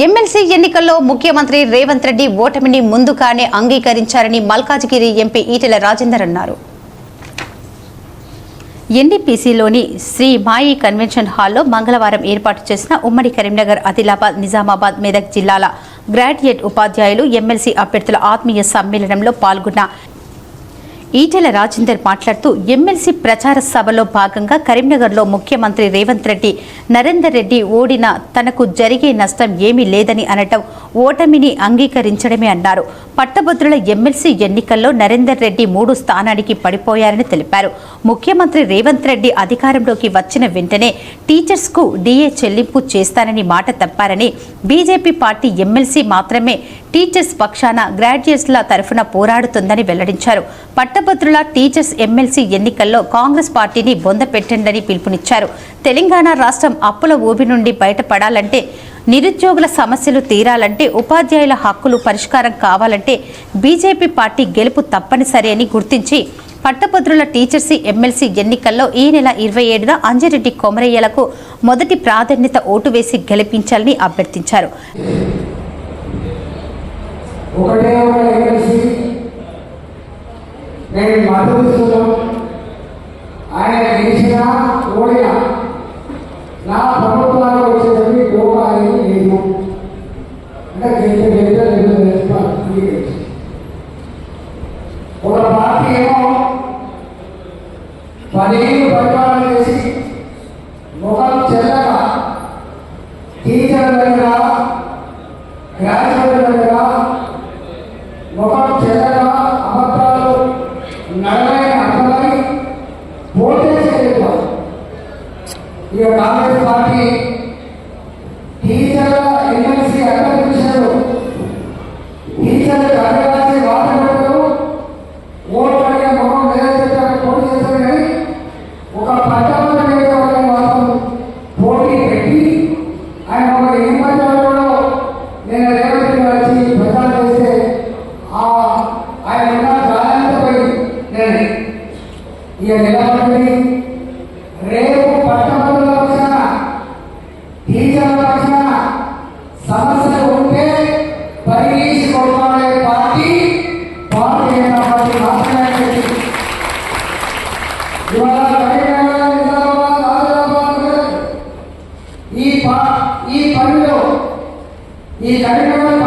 MLC ఎన్నికల్లో ముఖ్యమంత్రి రేవంత్ రెడ్డి ఓటమిని ముందుగానే అంగీకరించారని మల్కాజ్గిరి ఎంపీ ఈటెల రాజేందర్ అన్నారు. ఎన్డీపీసీలోని శ్రీ మాయి కన్వెన్షన్ హాల్లో మంగళవారం ఏర్పాటు చేసిన ఉమ్మడి కరీంనగర్ ఆదిలాబాద్ నిజామాబాద్ మెదక్ జిల్లాల గ్రాడ్యుయేట్ ఉపాధ్యాయులు ఎమ్మెల్సీ అభ్యర్థుల ఆత్మీయ సమ్మేళనంలో పాల్గొన్న ఈటెల రాజేందర్ మాట్లాడుతూ ఎమ్మెల్సీ ప్రచార సభలో భాగంగా కరీంనగర్లో ముఖ్యమంత్రి రేవంత్ రెడ్డి నరేందర్ రెడ్డి ఓడిన తనకు జరిగే నష్టం ఏమీ లేదని అనటం ఓటమిని అంగీకరించడమే అన్నారు. పట్టభద్రుల ఎమ్మెల్సీ ఎన్నికల్లో నరేందర్ రెడ్డి మూడు స్థానానికి పడిపోయారని తెలిపారు. ముఖ్యమంత్రి రేవంత్ రెడ్డి అధికారంలోకి వచ్చిన వెంటనే టీచర్స్కు డీఏ చెల్లింపు చేస్తానని మాట తప్పారని బీజేపీ పార్టీ ఎమ్మెల్సీ మాత్రమే టీచర్స్ పక్షాన గ్రాడ్యుయేట్స్ల తరఫున పోరాడుతుందని వెల్లడించారు. పట్టభద్రుల టీచర్స్ ఎమ్మెల్సీ ఎన్నికల్లో కాంగ్రెస్ పార్టీని బొందపెట్టండని పిలుపునిచ్చారు. తెలంగాణ రాష్ట్రం అప్పుల ఊబి నుండి బయటపడాలంటే నిరుద్యోగుల సమస్యలు తీరాలంటే ఉపాధ్యాయుల హక్కులు పరిష్కారం కావాలంటే బీజేపీ పార్టీ గెలుపు తప్పనిసరి అని గుర్తించి పట్టభద్రుల టీచర్సీ ఎమ్మెల్సీ ఎన్నికల్లో ఈ నెల ఇరవై ఏడున అంజిరెడ్డి కొమరయ్యలకు మొదటి ప్రాధాన్యత ఓటు వేసి గెలిపించాలని అభ్యర్థించారు. ఒకటే ఒక ఎమ్మెల్సీ నేను మద్దతు ఇస్తున్నాం ఆయన గెలిచినా ఓడినా నా ప్రభుత్వానికి వచ్చేసరికి డోకా అనేది లేదు అంటే గెలిచే గెలిచే లేదు గెలిచి ఒక పార్టీ ఏమో పదిహేను పరిపాలన చేసి పోటీ చేయలేదు ఇక కాంగ్రెస్ పార్టీ టీచర్ల ఎమ్మెల్సీ అర్థం విషయంలో టీచర్లు ఇక నిలబడి రేపు పట్టణంలో పక్షాన టీచర్ల పక్షాన సమస్యలు ఉంటే పరిగీసి కొట్లాడే పార్టీ పార్టీ అయిన పార్టీ మాత్రమే ఇవాళ ఈ ఈ పనిలో ఈ కరీంనగర్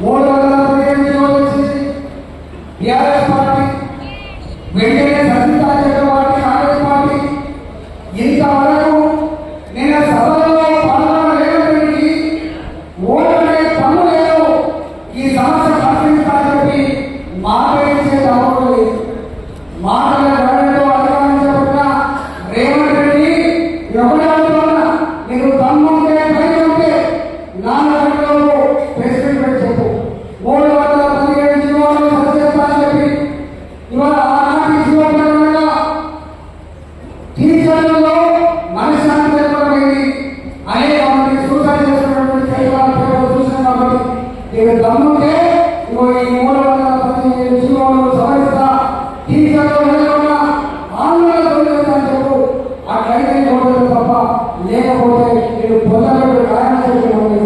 మూడు వందల పదిహేను ఓట్లు వచ్చేసి టీఆర్ఎస్ పార్టీ వెంటనే సత్యతా పార్టీ కాంగ్రెస్ పార్టీ ఇంతవరకు నేను సభలో పాల్గొనలేదని ఓటనే పనులు లేవు ఈ సమస్య పరిశీలిస్తానని చెప్పి మాట్లాడించే ఇచ్చే లేదు. మాటల దమ్ముంటే ఇగో ఈ మూడు వందల పదిహేను ఆందోళన తొలగిస్తాను చెప్పు. అట్లయితే తప్ప లేకపోతే నేను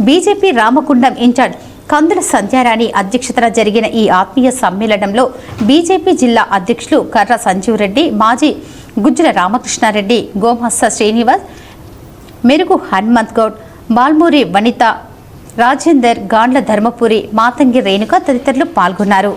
బీజేపీ రామకుండం ఇన్ఛార్జ్ కందుల సంధ్యారాణి అధ్యక్షతన జరిగిన ఈ ఆత్మీయ సమ్మేళనంలో బీజేపీ జిల్లా అధ్యక్షులు కర్ర సంజీవ్ రెడ్డి మాజీ గుజ్జుల రామకృష్ణారెడ్డి గోమహస్స శ్రీనివాస్ మెరుగు హనుమంత్ గౌడ్ బాల్మూరి వనిత రాజేందర్ గాండ్ల ధర్మపురి మాతంగి రేణుక తదితరులు పాల్గొన్నారు.